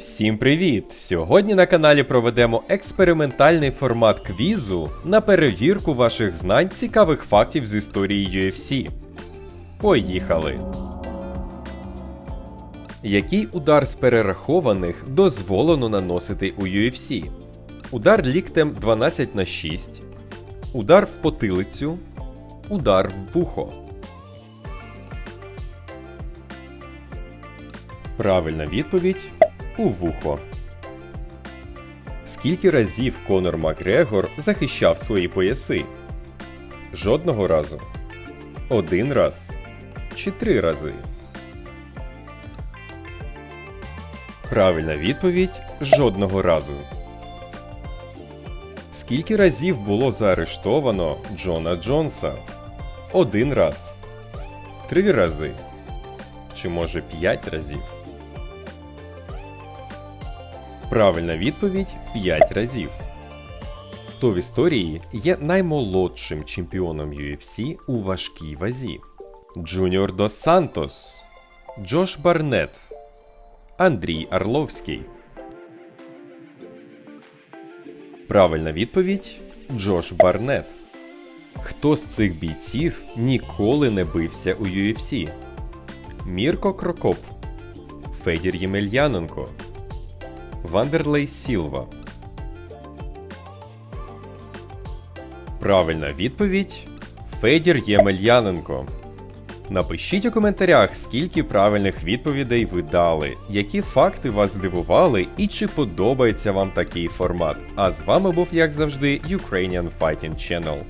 Всім привіт! Сьогодні на каналі проведемо експериментальний формат квізу на перевірку ваших знань цікавих фактів з історії UFC. Поїхали! Який удар з перерахованих дозволено наносити у UFC? Удар ліктем 12 на 6, удар в потилицю, удар в вухо. Правильна відповідь у вухо. Скільки разів Конор Макгрегор захищав свої пояси? Жодного разу. Один раз. Чи три рази? Правильна відповідь жодного разу. Скільки разів було заарештовано Джона Джонса? Один раз. Три рази. Чи може п'ять разів? Правильна відповідь 5 разів. Хто в історії є наймолодшим чемпіоном UFC у важкій вазі? Джуніор Дос Сантос, Джош Барнет, Андрій Орловський. Правильна відповідь Джош Барнет. Хто з цих бійців ніколи не бився у UFC? Мірко Крокоп, Федір Ємельяненко, Вандерлей Сілва. Правильна відповідь Федір Ємельяненко. Напишіть у коментарях, скільки правильних відповідей ви дали, які факти вас здивували і чи подобається вам такий формат. А з вами був, як завжди, Ukrainian Fighting Channel.